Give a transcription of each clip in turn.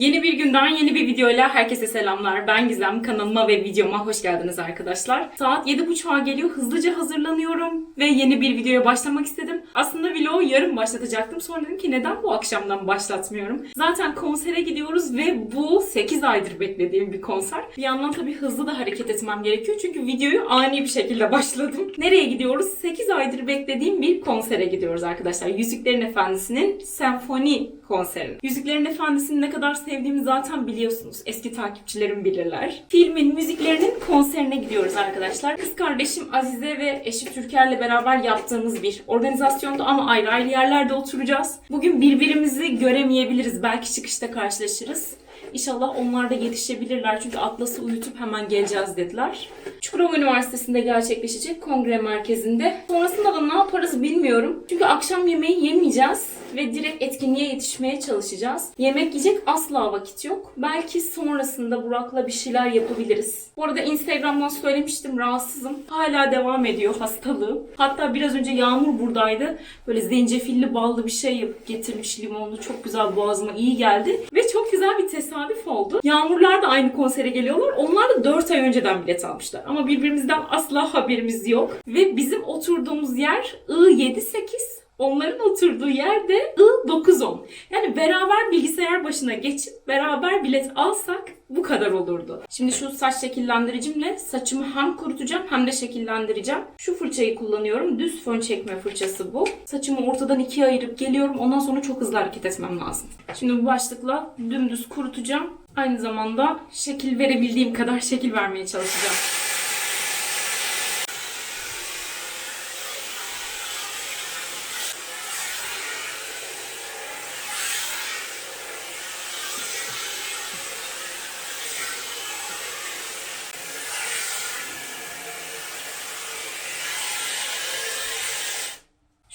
Yeni bir günden yeni bir videoyla herkese selamlar. Ben Gizem. Kanalıma ve videoma hoş geldiniz arkadaşlar. Saat 7.30'a geliyor. Hızlıca hazırlanıyorum ve yeni bir videoya başlamak istedim. Aslında vlogu yarın başlatacaktım. Sonra dedim ki neden bu akşamdan başlatmıyorum? Zaten konsere gidiyoruz ve bu 8 aydır beklediğim bir konser. Bir yandan tabii hızlı da hareket etmem gerekiyor. Çünkü videoyu ani bir şekilde başladım. Nereye gidiyoruz? 8 aydır beklediğim bir konsere gidiyoruz arkadaşlar. Yüzüklerin Efendisi'nin senfoni konserine. Yüzüklerin Efendisi'ni ne kadar sevdiğimi zaten biliyorsunuz. Eski takipçilerim bilirler. Filmin müziklerinin konserine gidiyoruz arkadaşlar. Kız kardeşim Azize ve eşi Türker'le beraber yaptığımız bir organizasyonda ama ayrı ayrı yerlerde oturacağız. Bugün birbirimizi göremeyebiliriz. Belki çıkışta karşılaşırız. İnşallah onlar da yetişebilirler çünkü Atlas'ı uyutup hemen geleceğiz dediler. Çukurova Üniversitesi'nde gerçekleşecek kongre merkezinde. Sonrasında da ne yaparız bilmiyorum. Çünkü akşam yemeği yemeyeceğiz ve direkt etkinliğe yetişmeye çalışacağız. Yemek yiyecek asla vakit yok. Belki sonrasında Burak'la bir şeyler yapabiliriz. Bu arada Instagram'dan söylemiştim rahatsızım. Hala devam ediyor hastalığım. Hatta biraz önce Yağmur buradaydı. Böyle zencefilli ballı bir şey yapıp getirmiş limonlu. Çok güzel boğazıma iyi geldi. Ve çok güzel bir tesadüf oldu. Yağmurlar da aynı konsere geliyorlar. Onlar da 4 ay önceden bilet almışlar. Ama birbirimizden asla haberimiz yok. Ve bizim oturduğumuz yer I78 Onların oturduğu yerde I910. Yani beraber bilgisayar başına geçip beraber bilet alsak bu kadar olurdu. Şimdi şu saç şekillendiricimle saçımı hem kurutacağım hem de şekillendireceğim. Şu fırçayı kullanıyorum. Düz fön çekme fırçası bu. Saçımı ortadan ikiye ayırıp geliyorum. Ondan sonra çok hızlı hareket etmem lazım. Şimdi bu başlıkla dümdüz kurutacağım. Aynı zamanda şekil verebildiğim kadar şekil vermeye çalışacağım.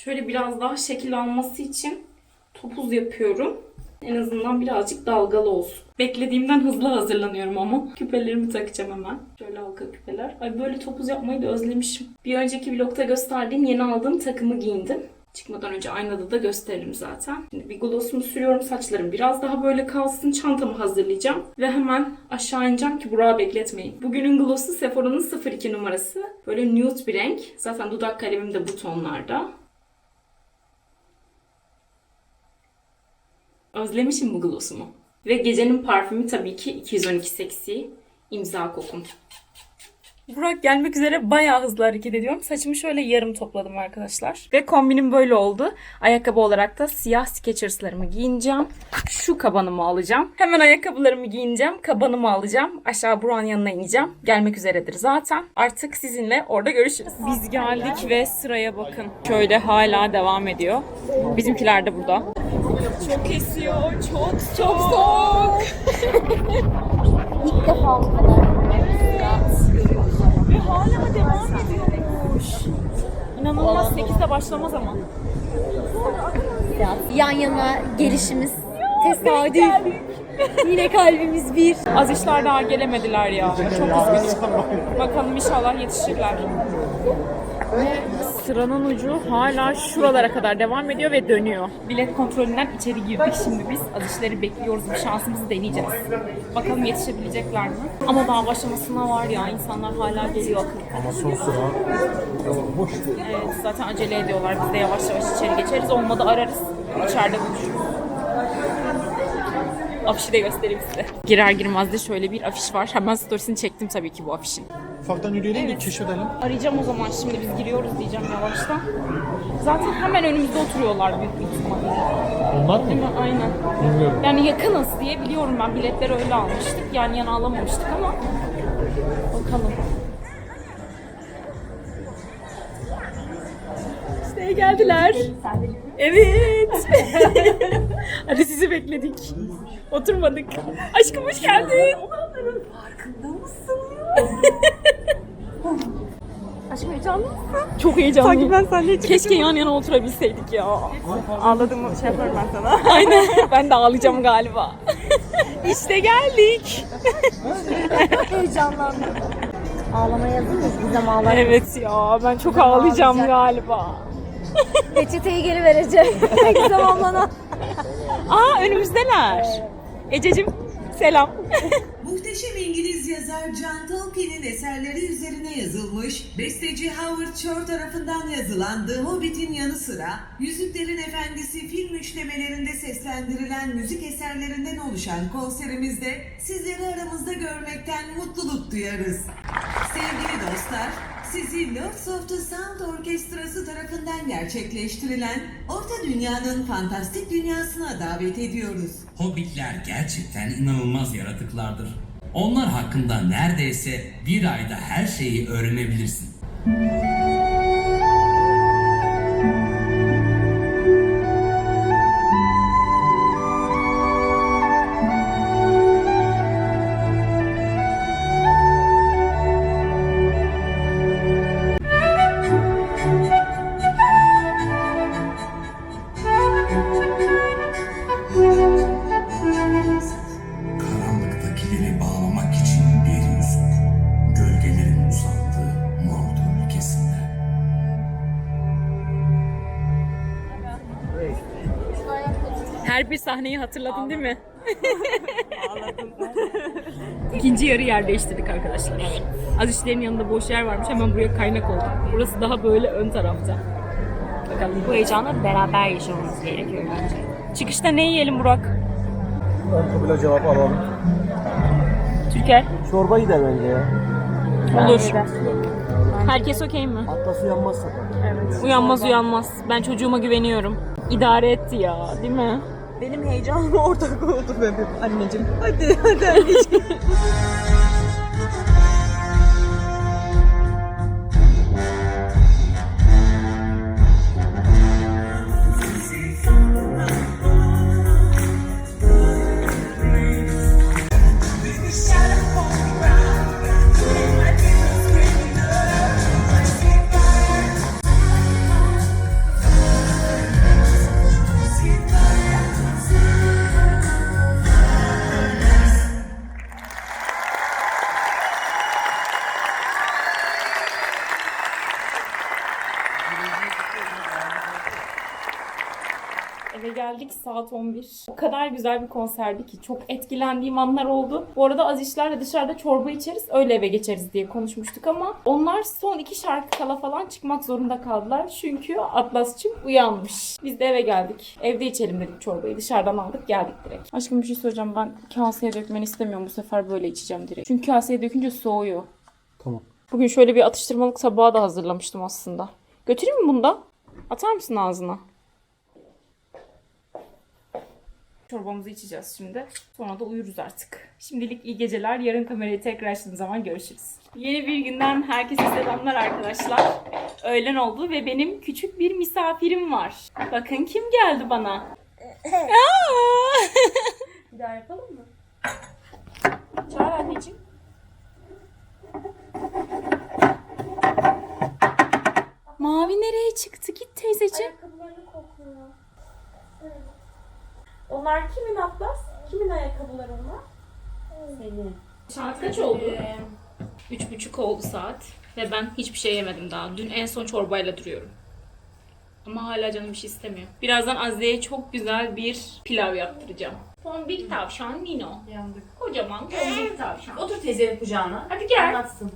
Şöyle biraz daha şekil alması için topuz yapıyorum. En azından birazcık dalgalı olsun. Beklediğimden hızlı hazırlanıyorum ama. Küpelerimi takacağım hemen. Şöyle halka küpeler. Ay böyle topuz yapmayı da özlemişim. Bir önceki vlogda gösterdiğim yeni aldığım takımı giyindim. Çıkmadan önce aynada da gösteririm zaten. Şimdi bir glossumu sürüyorum. Saçlarım biraz daha böyle kalsın. Çantamı hazırlayacağım. Ve hemen aşağı ineceğim ki Burak'ı bekletmeyin. Bugünün glossu Sephora'nın 02 numarası. Böyle nude bir renk. Zaten dudak kalemim de bu tonlarda. Özlemişim bu glossumu. Ve gecenin parfümü tabii ki 212 seksi imza kokum. Burak gelmek üzere bayağı hızlı hareket ediyorum. Saçımı şöyle yarım topladım arkadaşlar. Ve kombinim böyle oldu. Ayakkabı olarak da siyah Skechers'larımı giyineceğim. Şu kabanımı alacağım. Hemen ayakkabılarımı giyineceğim. Kabanımı alacağım. Aşağı Burak'ın yanına ineceğim. Gelmek üzeredir zaten. Artık sizinle orada görüşürüz. Biz geldik ve sıraya bakın. Şöyle hala devam ediyor. Bizimkiler de burada. Çok esiyor. Çok çok soğuk. İlk defa bu kadar. Hala devam ediyormuş. İnanılmaz 8'de başlamaz ama. Yan yana gelişimiz tesadüf. Yine kalbimiz bir. Az işler daha gelemediler ya. Çok üzgünüm. Bakalım inşallah yetişirler. Sıranın ucu hala şuralara kadar devam ediyor ve dönüyor. Bilet kontrolünden içeri girdik şimdi biz. Az işleri bekliyoruz. Bir şansımızı deneyeceğiz. Bakalım yetişebilecekler mi? Ama daha başlamasına var ya. insanlar hala geliyor akıllı. Ama son sıra boş. Evet, zaten acele ediyorlar. Biz de yavaş yavaş içeri geçeriz. Olmadı ararız. İçeride buluşuruz. Afişi de göstereyim size. Girer girmez de şöyle bir afiş var. Hemen storiesini çektim tabii ki bu afişin. Ufaktan yürüyelim de keşfedelim. Arayacağım o zaman şimdi biz giriyoruz diyeceğim yavaştan. Zaten hemen önümüzde oturuyorlar büyük bir ihtimalle. Onlar mı? Değil mi? Aynen. Bilmiyorum. Yani yakınız diye biliyorum ben. Biletleri öyle almıştık. Yan yana alamamıştık ama bakalım. İşte geldiler. Evet. Hadi sizi bekledik. Oturmadık. Aşkım hoş geldin. Farkında mısın? Aşkım heyecanlı mısın? Çok heyecanlıyım. Sanki ben seninle hiç Keşke yan yana oturabilseydik ya. ağladığımı şey yaparım ben sana. Aynen. ben de ağlayacağım galiba. işte geldik. Heyecanlandım. Ağlamaya hazır mıyız? Gizem ağlar. Evet ya ben çok ağlayacağım galiba. Peçeteyi geri vereceğim. Gizem ablana. Aa önümüzdeler. Ececiğim selam. Muhteşem İngiliz yazar John Tolkien'in eserleri üzerine yazılmış, besteci Howard Shore tarafından yazılan The Hobbit'in yanı sıra Yüzüklerin Efendisi film üçlemelerinde seslendirilen müzik eserlerinden oluşan konserimizde sizleri aramızda görmekten mutluluk duyarız. Sevgili dostlar, sizi Lords of the Sound Orkestrası tarafından gerçekleştirilen Orta Dünya'nın fantastik dünyasına davet ediyoruz. Hobbitler gerçekten inanılmaz yaratıklardır. Onlar hakkında neredeyse bir ayda her şeyi öğrenebilirsin. Sahneyi hatırladın değil mi? İkinci yarı yer değiştirdik arkadaşlar. Azişlerin yanında boş yer varmış. Hemen buraya kaynak oldu. Burası daha böyle ön tarafta. Bakalım Bu heyecanı beraber yaşamamız gerekiyor bence. Çıkışta ne yiyelim Burak? Ön cevap alalım. Türker. Çorba gider bence ya. Olur. Herkes okey mi? Atlası yanmaz sakın. Uyanmaz uyanmaz. Ben çocuğuma güveniyorum. İdare etti ya değil mi? Benim heyecanıma ortak oldu benim anneciğim. Hadi hadi. saat 11. O kadar güzel bir konserdi ki çok etkilendiğim anlar oldu. Bu arada Azişlerle dışarıda çorba içeriz öyle eve geçeriz diye konuşmuştuk ama onlar son iki şarkı kala falan çıkmak zorunda kaldılar. Çünkü Atlas'cığım uyanmış. Biz de eve geldik. Evde içelim dedik çorbayı. Dışarıdan aldık geldik direkt. Aşkım bir şey söyleyeceğim ben kaseye dökmeni istemiyorum bu sefer böyle içeceğim direkt. Çünkü kaseye dökünce soğuyor. Tamam. Bugün şöyle bir atıştırmalık tabağı da hazırlamıştım aslında. Götüreyim mi bunu da? Atar mısın ağzına? Çorbamızı içeceğiz şimdi. Sonra da uyuruz artık. Şimdilik iyi geceler. Yarın kamerayı tekrar açtığım zaman görüşürüz. Yeni bir günden herkese selamlar arkadaşlar. Öğlen oldu ve benim küçük bir misafirim var. Bakın kim geldi bana. Bir daha yapalım mı? Çağır anneciğim. Mavi nereye çıktı? Git teyzeciğim. Onlar kimin Atlas? Kimin ayakkabıları onlar? Senin. Saat kaç oldu? Üç buçuk oldu saat. Ve ben hiçbir şey yemedim daha. Dün en son çorbayla duruyorum. Ama hala canım bir şey istemiyor. Birazdan Azize'ye çok güzel bir pilav yaptıracağım. Tombik tavşan Nino. Yandık. Kocaman tombik tavşan. Otur teyzenin kucağına. Hadi gel. Anlatsın.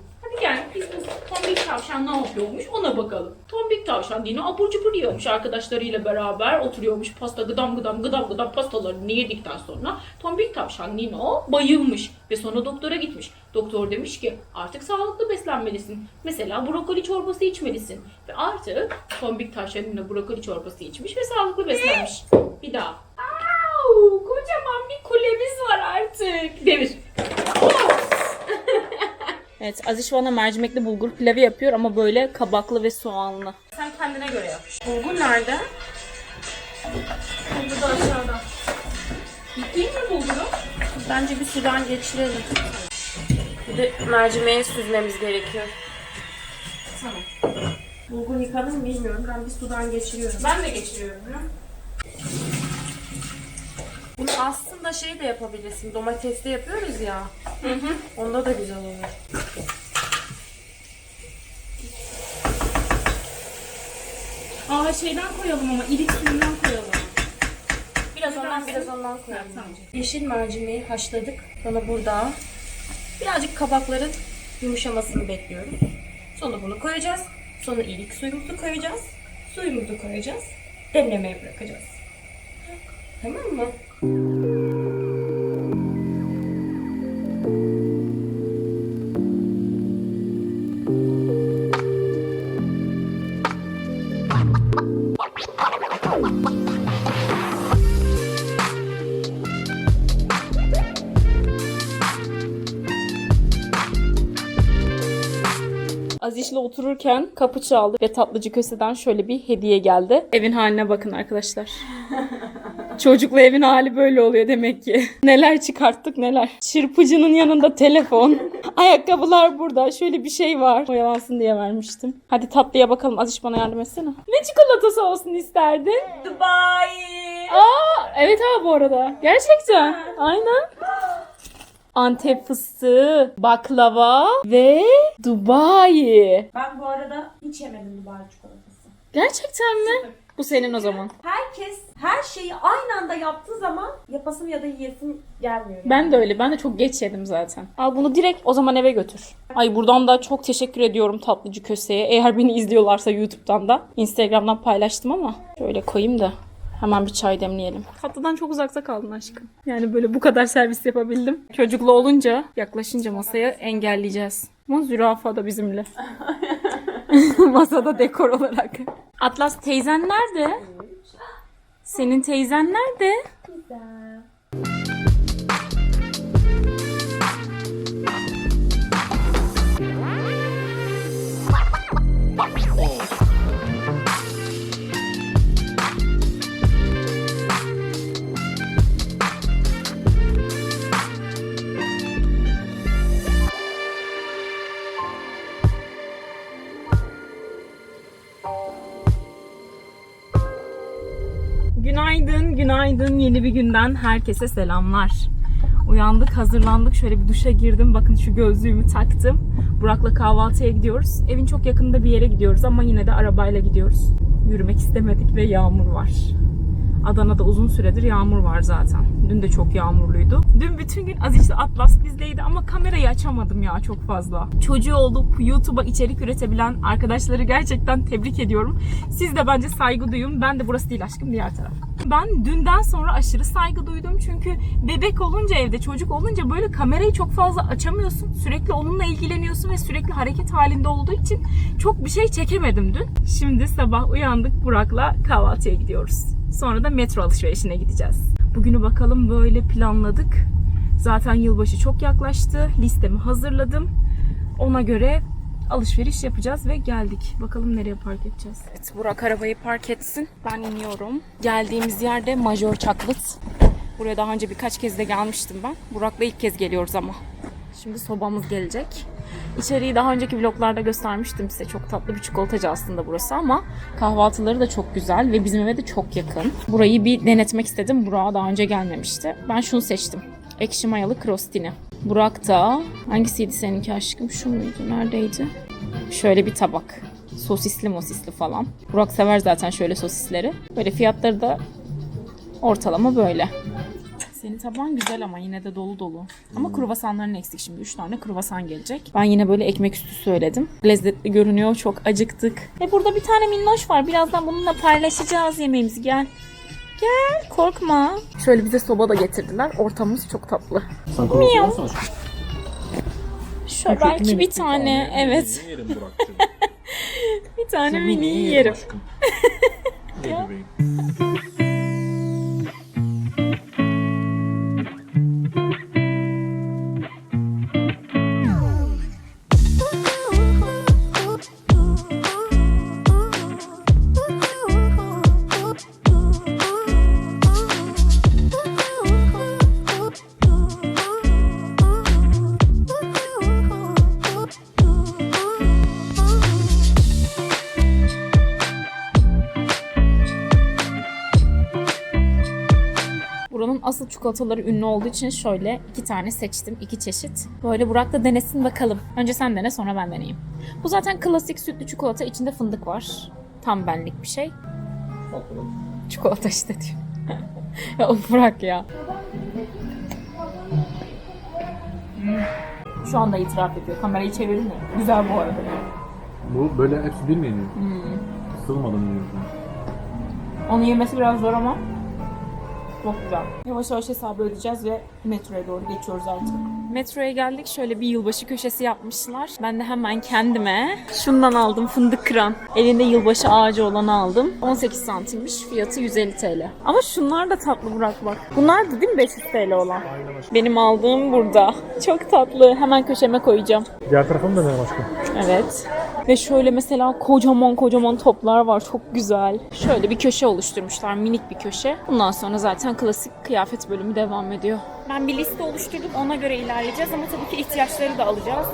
Biz bu tombik tavşan ne yapıyormuş ona bakalım. Tombik tavşan Nino abur cubur yiyormuş arkadaşlarıyla beraber. Oturuyormuş pasta gıdam gıdam gıdam gıdam pastalarını yedikten sonra tombik tavşan Nino bayılmış. Ve sonra doktora gitmiş. Doktor demiş ki artık sağlıklı beslenmelisin. Mesela brokoli çorbası içmelisin. Ve artık tombik tavşan Nino brokoli çorbası içmiş ve sağlıklı beslenmiş. Bir daha. Au, kocaman bir kulemiz var artık. Demir. Evet Aziz bana mercimekli bulgur pilavı yapıyor ama böyle kabaklı ve soğanlı. Sen kendine göre yap. Bulgur nerede? Bulgur da aşağıda. Yıkayayım mı bulguru? Bence bir sudan geçirelim. Bir de mercimeğe süzmemiz gerekiyor. Tamam. Bulgur yıkadım bilmiyorum. Ben bir sudan geçiriyorum. Ben de geçiriyorum. ya. Bunu aslında şey de yapabilirsin. Domatesli yapıyoruz ya. Onda da güzel olur. Aa şeyden koyalım ama irik suyundan koyalım. Biraz Biraz ondan biraz ondan koyalım. Yeşil mercimeği haşladık. Sonra burada birazcık kabakların yumuşamasını bekliyoruz. Sonra bunu koyacağız. Sonra ilik suyumuzu koyacağız. Suyumuzu koyacağız. Demlemeye bırakacağız. Tamam mı? Aziş'le otururken kapı çaldı ve tatlıcı köseden şöyle bir hediye geldi. Evin haline bakın arkadaşlar. Çocukla evin hali böyle oluyor demek ki. Neler çıkarttık neler. Çırpıcının yanında telefon. Ayakkabılar burada. Şöyle bir şey var. Oyalansın diye vermiştim. Hadi tatlıya bakalım. Aziş bana yardım etsene. Ne çikolatası olsun isterdin? Dubai. Aa, evet abi bu arada. Gerçekten. Aynen. Antep fıstığı, baklava ve Dubai. Ben bu arada hiç yemedim Dubai çikolatası. Gerçekten mi? Bu senin o zaman. Herkes her şeyi aynı anda yaptığı zaman yapasım ya da yiyesim gelmiyor. yani. Ben de öyle. Ben de çok geç yedim zaten. Al bunu direkt o zaman eve götür. Ay buradan da çok teşekkür ediyorum tatlıcı köseye. Eğer beni izliyorlarsa YouTube'dan da. Instagram'dan paylaştım ama. Şöyle koyayım da. Hemen bir çay demleyelim. Tatlıdan çok uzakta kaldın aşkım. Yani böyle bu kadar servis yapabildim. Çocuklu olunca yaklaşınca masaya engelleyeceğiz. Ama zürafa da bizimle. Masada dekor olarak. Atlas teyzen nerede? Senin teyzen nerede? Günaydın, Yeni bir günden herkese selamlar. Uyandık, hazırlandık. Şöyle bir duşa girdim. Bakın şu gözlüğümü taktım. Burak'la kahvaltıya gidiyoruz. Evin çok yakınında bir yere gidiyoruz ama yine de arabayla gidiyoruz. Yürümek istemedik ve yağmur var. Adana'da uzun süredir yağmur var zaten. Dün de çok yağmurluydu. Dün bütün gün Aziz'le Atlas bizdeydi ama kamerayı açamadım ya çok fazla. Çocuğu olup YouTube'a içerik üretebilen arkadaşları gerçekten tebrik ediyorum. Siz de bence saygı duyun. Ben de burası değil aşkım diğer taraf. Ben dünden sonra aşırı saygı duydum çünkü bebek olunca evde çocuk olunca böyle kamerayı çok fazla açamıyorsun. Sürekli onunla ilgileniyorsun ve sürekli hareket halinde olduğu için çok bir şey çekemedim dün. Şimdi sabah uyandık Burak'la kahvaltıya gidiyoruz. Sonra da metro alışverişine gideceğiz. Bugünü bakalım böyle planladık. Zaten yılbaşı çok yaklaştı. Listemi hazırladım. Ona göre alışveriş yapacağız ve geldik. Bakalım nereye park edeceğiz. Evet, Burak arabayı park etsin. Ben iniyorum. Geldiğimiz yerde Major Chocolate. Buraya daha önce birkaç kez de gelmiştim ben. Burak'la ilk kez geliyoruz ama. Şimdi sobamız gelecek. İçeriği daha önceki vloglarda göstermiştim size. Çok tatlı bir çikolatacı aslında burası ama kahvaltıları da çok güzel ve bizim eve de çok yakın. Burayı bir denetmek istedim. Burak'a daha önce gelmemişti. Ben şunu seçtim. Ekşi mayalı krostini. Burak da hangisiydi seninki aşkım? Şu muydu? Neredeydi? Şöyle bir tabak. Sosisli mosisli falan. Burak sever zaten şöyle sosisleri. Böyle fiyatları da ortalama böyle. Senin taban güzel ama yine de dolu dolu. Ama kruvasanların eksik şimdi. 3 tane kruvasan gelecek. Ben yine böyle ekmek üstü söyledim. Lezzetli görünüyor. Çok acıktık. Ve burada bir tane minnoş var. Birazdan bununla paylaşacağız yemeğimizi. Gel. Gel. Korkma. Şöyle bize soba da getirdiler. Ortamımız çok tatlı. Sen konuşuyor? Şöyle belki bir tane. Evet. Bir tane mini yerim. aşkım? asıl çikolataları ünlü olduğu için şöyle iki tane seçtim. iki çeşit. Böyle Burak da denesin bakalım. Önce sen dene sonra ben deneyeyim. Bu zaten klasik sütlü çikolata. içinde fındık var. Tam benlik bir şey. Çikolata işte diyor. ya bırak ya. Şu anda itiraf ediyor. Kamerayı çevirin mi? Güzel bu arada. Bu böyle hepsi bir mi yeniyor? Sığmadan yiyor. Onu yemesi biraz zor ama çok güzel. Yavaş yavaş hesabı ödeyeceğiz ve metroya doğru geçiyoruz artık. Metroya geldik. Şöyle bir yılbaşı köşesi yapmışlar. Ben de hemen kendime şundan aldım fındık kıran. Elinde yılbaşı ağacı olanı aldım. 18 santimmiş. Fiyatı 150 TL. Ama şunlar da tatlı Burak bak. Bunlar da değil mi 500 TL olan? Benim aldığım burada. Çok tatlı. Hemen köşeme koyacağım. Diğer tarafa mı dönelim aşkım? Evet. Ve şöyle mesela kocaman kocaman toplar var. Çok güzel. Şöyle bir köşe oluşturmuşlar. Minik bir köşe. Bundan sonra zaten klasik kıyafet bölümü devam ediyor. Ben bir liste oluşturdum. Ona göre ilerleyeceğiz ama tabii ki ihtiyaçları da alacağız.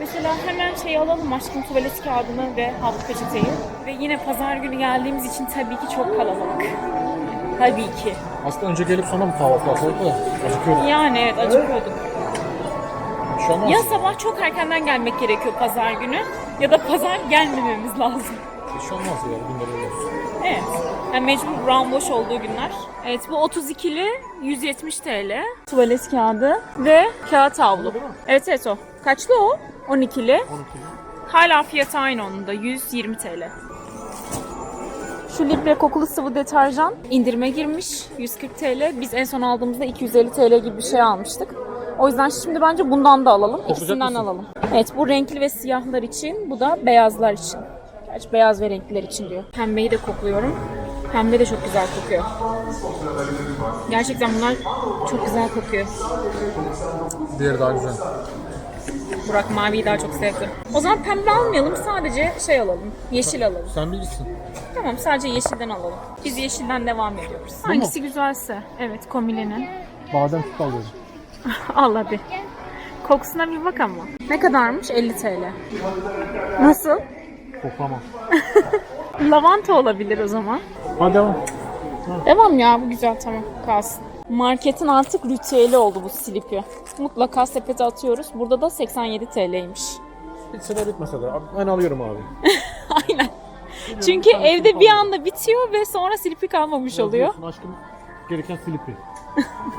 Mesela hemen şey alalım aşkım tuvalet kağıdını ve havlu peçeteyi. Ve yine pazar günü geldiğimiz için tabii ki çok kalabalık. Tabii ki. Aslında önce gelip sonra mı kahvaltı yapsak da acıkıyorduk. Yani evet acıkıyorduk. Şey olmaz. Ya sabah çok erkenden gelmek gerekiyor pazar günü ya da pazar gelmememiz lazım. Bir şey olmaz ya. Günler öyle olsun. Evet. Yani mecbur brown boş olduğu günler. Evet bu 32'li 170 TL. Tuvalet kağıdı ve kağıt havlu. Evet evet o. Kaçlı o? 12'li. 12. Hala fiyatı aynı onun da 120 TL. Şu Libre kokulu sıvı deterjan indirime girmiş 140 TL. Biz en son aldığımızda 250 TL gibi bir şey almıştık. O yüzden şimdi bence bundan da alalım. İkisinden mısın? alalım. Evet bu renkli ve siyahlar için, bu da beyazlar için. Gerçi beyaz ve renkliler için diyor. Pembeyi de kokluyorum. Pembe de çok güzel kokuyor. Gerçekten bunlar çok güzel kokuyor. Diğeri daha güzel. Burak maviyi daha çok sevdi. O zaman pembe almayalım sadece şey alalım. Yeşil alalım. Sen bilirsin. Tamam sadece yeşilden alalım. Biz yeşilden devam ediyoruz. Hangisi güzelse. Evet komilenin. Badem süt alıyorum. Al hadi. Kokusuna bir bak ama. Ne kadarmış? 50 TL. Nasıl? Koklama. Lavanta olabilir o zaman. Hadi devam. Devam ya bu güzel tamam kalsın. Marketin artık ritüeli oldu bu slipi. Mutlaka sepete atıyoruz. Burada da 87 TL'ymiş. Bitse de bitmese de. Ben alıyorum abi. Aynen. Çünkü evde bir anda bitiyor ve sonra slipi kalmamış oluyor. Aşkım gereken slipi.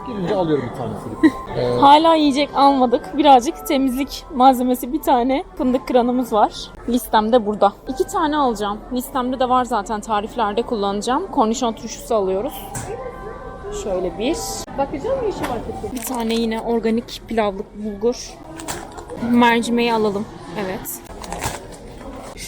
Gelince alıyorum bir tane slipi. Ee, Hala yiyecek almadık. Birazcık temizlik malzemesi bir tane fındık kıranımız var. Listemde burada. İki tane alacağım. Listemde de var zaten tariflerde kullanacağım. Kornişon turşusu alıyoruz. Şöyle bir. Bakacağım mı işe markete? Bir tane yine organik pilavlık bulgur. Mercimeği alalım. Evet.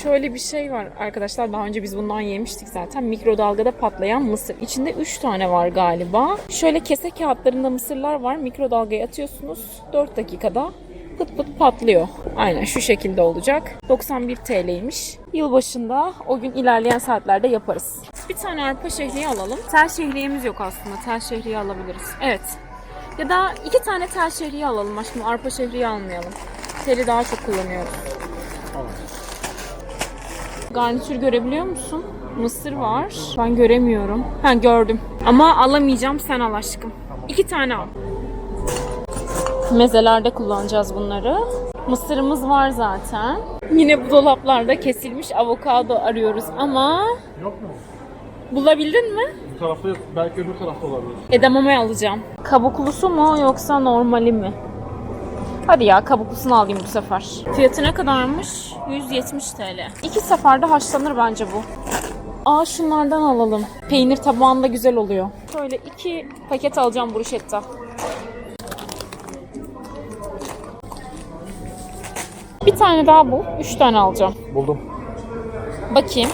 Şöyle bir şey var arkadaşlar. Daha önce biz bundan yemiştik zaten. Mikrodalgada patlayan mısır. İçinde 3 tane var galiba. Şöyle kese kağıtlarında mısırlar var. Mikrodalgaya atıyorsunuz. 4 dakikada pıt pıt patlıyor. Aynen şu şekilde olacak. 91 TL'ymiş. Yılbaşında o gün ilerleyen saatlerde yaparız. Bir tane arpa şehriye alalım. Tel şehriyemiz yok aslında. Tel şehriye alabiliriz. Evet. Ya da iki tane tel şehriye alalım aşkım. Arpa şehriye almayalım. Teli daha çok kullanıyoruz. Garnitür görebiliyor musun? Mısır var. Ben göremiyorum. Ha gördüm. Ama alamayacağım sen al aşkım. İki tane al. Mezelerde kullanacağız bunları. Mısırımız var zaten. Yine bu dolaplarda kesilmiş avokado arıyoruz ama yok mu? bulabildin mi? Bu tarafta yok. Belki öbür tarafta olabilir. Edamame alacağım. Kabuklusu mu yoksa normali mi? Hadi ya kabuklusunu alayım bu sefer. Fiyatı ne kadarmış? 170 TL. İki seferde haşlanır bence bu. Aa şunlardan alalım. Peynir tabağında güzel oluyor. Şöyle iki paket alacağım bruschetta. Bir tane daha bul. Üç tane alacağım. Buldum. Bakayım.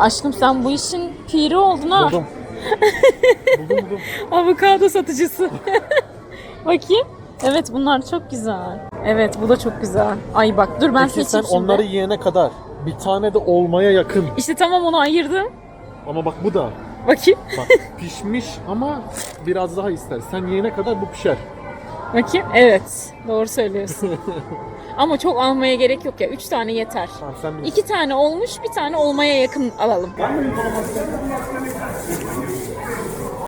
Aşkım sen bu işin piri oldun ha. Buldum. buldum buldum. Avokado satıcısı. Bakayım. Evet bunlar çok güzel. Evet bu da çok güzel. Ay bak dur ben Peki sen seçeyim şimdi. onları yiyene kadar bir tane de olmaya yakın. İşte tamam onu ayırdım. Ama bak bu da. Bakayım. Bak pişmiş ama biraz daha ister. Sen yiyene kadar bu pişer. Bakayım. Evet. Doğru söylüyorsun. Ama çok almaya gerek yok ya. Üç tane yeter. Tamam sen bilirsin. İki tane olmuş, bir tane olmaya yakın alalım.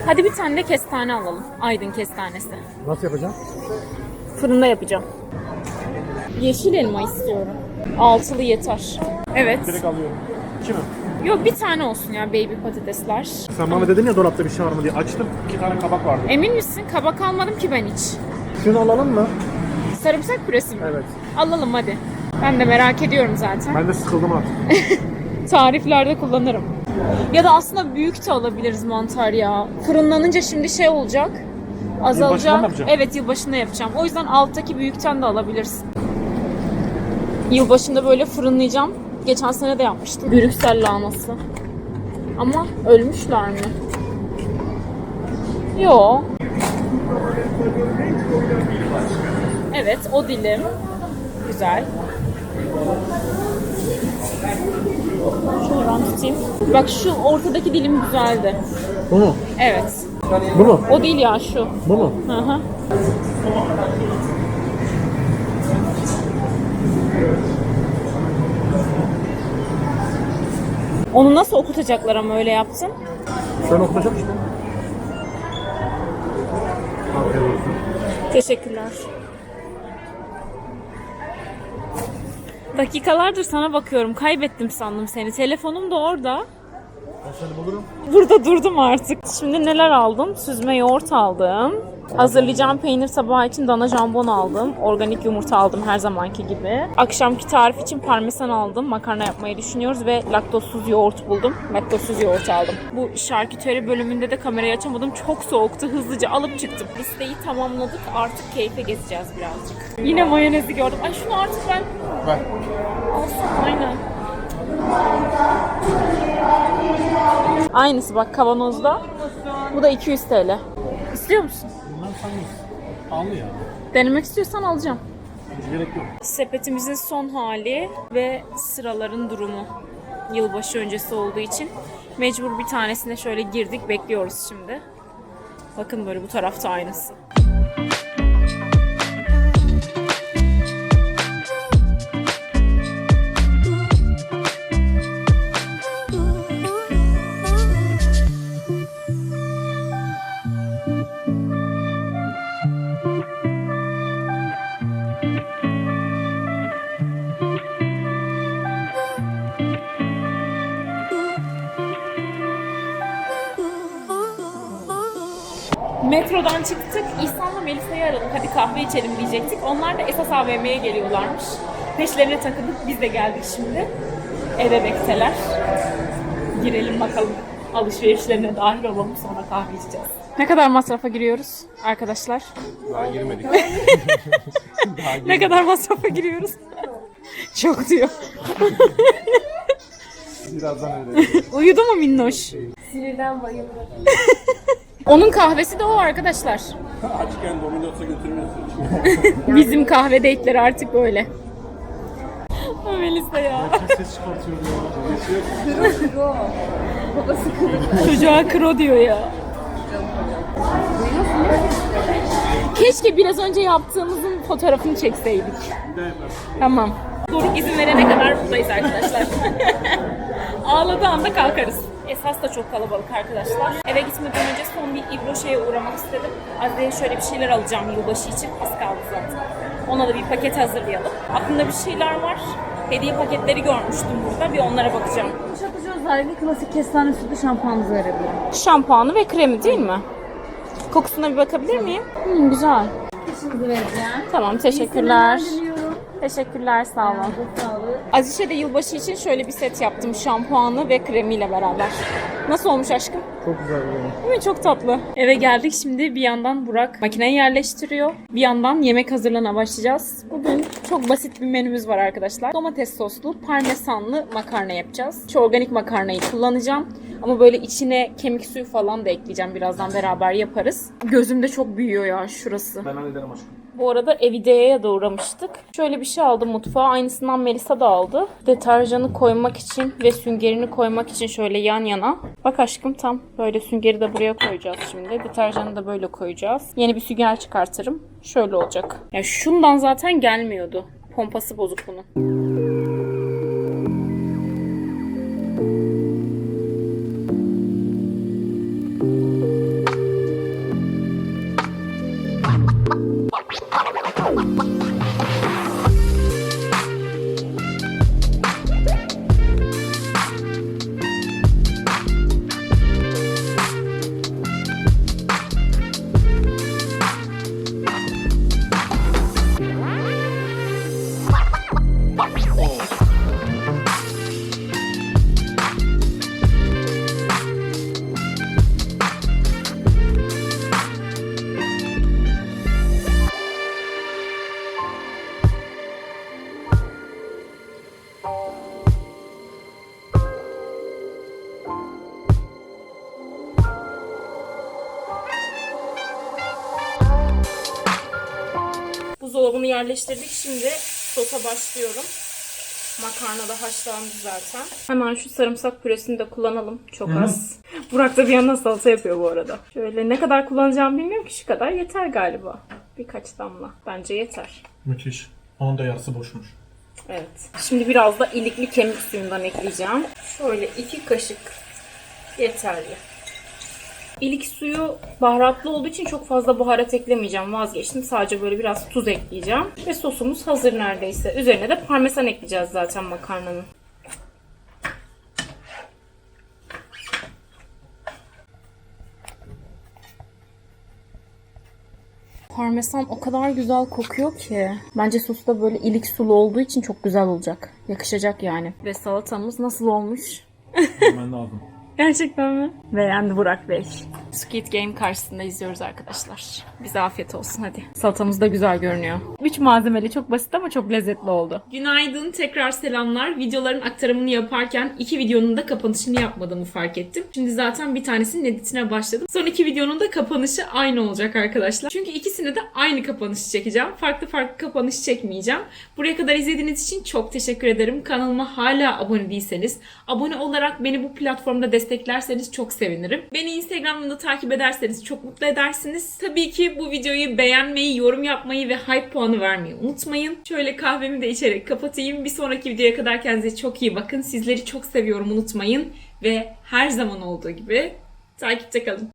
Hadi bir tane de kestane alalım. Aydın kestanesi. Nasıl yapacağım? Fırında yapacağım. Yeşil elma istiyorum. Altılı yeter. Evet. Direkt alıyorum. İki mi? Yok bir tane olsun ya baby patatesler. Sen bana dedin ya dolapta bir şey var mı diye. Açtım. iki tane kabak vardı. Emin misin? Kabak almadım ki ben hiç. Şunu alalım mı? Sarımsak püresi mi? Evet. Alalım hadi. Ben de merak ediyorum zaten. Ben de sıkıldım artık. Tariflerde kullanırım. Ya da aslında büyük de alabiliriz mantar ya. Fırınlanınca şimdi şey olacak. Yılbaşında Azalacak. mı yapacaksın? Evet yılbaşında yapacağım. O yüzden alttaki büyükten de alabilirsin. Yılbaşında böyle fırınlayacağım. Geçen sene de yapmıştım. Brüksel lahanası. Ama ölmüşler mi? Yo. Evet o dilim. Güzel. Şuradan tutayım. Bak şu ortadaki dilim güzeldi. Bu mu? Evet. Bu mu? O değil ya şu. Bu mu? Hı hı. Onu nasıl okutacaklar ama öyle yaptın? Sen okutacak işte. Teşekkürler. Dakikalardır sana bakıyorum. Kaybettim sandım seni. Telefonum da orada. Ben seni bulurum. Burada durdum artık. Şimdi neler aldım? Süzme yoğurt aldım. Hazırlayacağım peynir tabağı için dana jambon aldım. Organik yumurta aldım her zamanki gibi. Akşamki tarif için parmesan aldım. Makarna yapmayı düşünüyoruz ve laktozsuz yoğurt buldum. Laktozsuz yoğurt aldım. Bu şarküteri bölümünde de kamerayı açamadım. Çok soğuktu. Hızlıca alıp çıktım. Listeyi tamamladık. Artık keyfe gezeceğiz birazcık. Yine mayonezi gördüm. Ay şunu artık ben Ver. alsam aynen. Aynısı bak kavanozda. Bu da 200 TL. İstiyor musun? Bundan sanıyorsun. Al ya. Denemek istiyorsan alacağım. Hiç gerek yok. Sepetimizin son hali ve sıraların durumu. Yılbaşı öncesi olduğu için mecbur bir tanesine şöyle girdik bekliyoruz şimdi. Bakın böyle bu tarafta aynısı. Melisa'yı aradık. Hadi kahve içelim diyecektik. Onlar da esas AVM'ye geliyorlarmış. Peşlerine takılıp biz de geldik şimdi. Eve bekteler. Girelim bakalım. Alışverişlerine dahil olalım sonra kahve içeceğiz. Ne kadar masrafa giriyoruz arkadaşlar? Daha girmedik. Ne kadar masrafa giriyoruz? Çok diyor. Birazdan öyle. Uyudu mu minnoş? Sinirden bayıldım. Onun kahvesi de o arkadaşlar. Açken Domino's'a götürmüyorsun. Bizim kahve date'leri artık böyle. Melisa ya. Ses çıkartıyor ya. Çocuğa kro diyor ya. Keşke biraz önce yaptığımızın fotoğrafını çekseydik. Tamam. Doruk izin verene kadar buradayız arkadaşlar. Ağladığı anda kalkarız. Esas da çok kalabalık arkadaşlar. Eve gitmeden önce son bir İbroşe'ye uğramak istedim. Azize'ye şöyle bir şeyler alacağım yılbaşı için. Az kaldı zaten. Ona da bir paket hazırlayalım. Aklımda bir şeyler var. Hediye paketleri görmüştüm burada. Bir onlara bakacağım. Şapıcı özellikle klasik kestane sütlü şampuanınızı verebilirim. Şampuanı ve kremi değil mi? Kokusuna bir bakabilir miyim? Hmm, güzel. Şimdi vereceğim. Tamam teşekkürler. Diliyorum. Teşekkürler sağ olun. Sağlık. Azişe de yılbaşı için şöyle bir set yaptım şampuanı ve kremiyle beraber. Nasıl olmuş aşkım? Çok güzel bir oyun. Değil mi? Çok tatlı. Eve geldik şimdi bir yandan Burak makineyi yerleştiriyor. Bir yandan yemek hazırlığına başlayacağız. Bugün çok basit bir menümüz var arkadaşlar. Domates soslu, parmesanlı makarna yapacağız. Şu organik makarnayı kullanacağım. Ama böyle içine kemik suyu falan da ekleyeceğim. Birazdan beraber yaparız. Gözümde çok büyüyor ya şurası. Ben hallederim aşkım. Bu arada Evide'ye de uğramıştık. Şöyle bir şey aldım mutfağa. Aynısından Melisa da aldı. Deterjanı koymak için ve süngerini koymak için şöyle yan yana. Bak aşkım tam böyle süngeri de buraya koyacağız şimdi. Deterjanı da böyle koyacağız. Yeni bir sünger çıkartırım. Şöyle olacak. Ya şundan zaten gelmiyordu. Pompası bozuk bunun. Buzdolabını yerleştirdik. Şimdi sosa başlıyorum. Makarna da haşlandı zaten. Hemen şu sarımsak püresini de kullanalım. Çok az. Burak da bir yandan salata yapıyor bu arada. Şöyle ne kadar kullanacağımı bilmiyorum ki şu kadar yeter galiba. Birkaç damla. Bence yeter. Müthiş. Onun da yarısı boşmuş. Evet. Şimdi biraz da ilikli kemik suyundan ekleyeceğim. Şöyle iki kaşık yeterli. İlik suyu baharatlı olduğu için çok fazla baharat eklemeyeceğim. Vazgeçtim. Sadece böyle biraz tuz ekleyeceğim. Ve sosumuz hazır neredeyse. Üzerine de parmesan ekleyeceğiz zaten makarnanın. Parmesan o kadar güzel kokuyor ki. Bence sos da böyle ilik sulu olduğu için çok güzel olacak. Yakışacak yani. Ve salatamız nasıl olmuş? Hemen lazım. Gerçekten mi? Beğendi Burak Bey. Squid Game karşısında izliyoruz arkadaşlar. Bize afiyet olsun hadi. Salatamız da güzel görünüyor. Üç malzemeli çok basit ama çok lezzetli oldu. Günaydın tekrar selamlar. Videoların aktarımını yaparken iki videonun da kapanışını yapmadığımı fark ettim. Şimdi zaten bir tanesinin editine başladım. Son iki videonun da kapanışı aynı olacak arkadaşlar. Çünkü ikisine de aynı kapanışı çekeceğim. Farklı farklı kapanış çekmeyeceğim. Buraya kadar izlediğiniz için çok teşekkür ederim. Kanalıma hala abone değilseniz, abone olarak beni bu platformda desteklerseniz çok sevinirim. Beni Instagram'dan da takip ederseniz çok mutlu edersiniz. Tabii ki bu videoyu beğenmeyi, yorum yapmayı ve hype puanı vermeyi unutmayın. Şöyle kahvemi de içerek kapatayım. Bir sonraki videoya kadar kendinize çok iyi bakın. Sizleri çok seviyorum unutmayın. Ve her zaman olduğu gibi takipte kalın.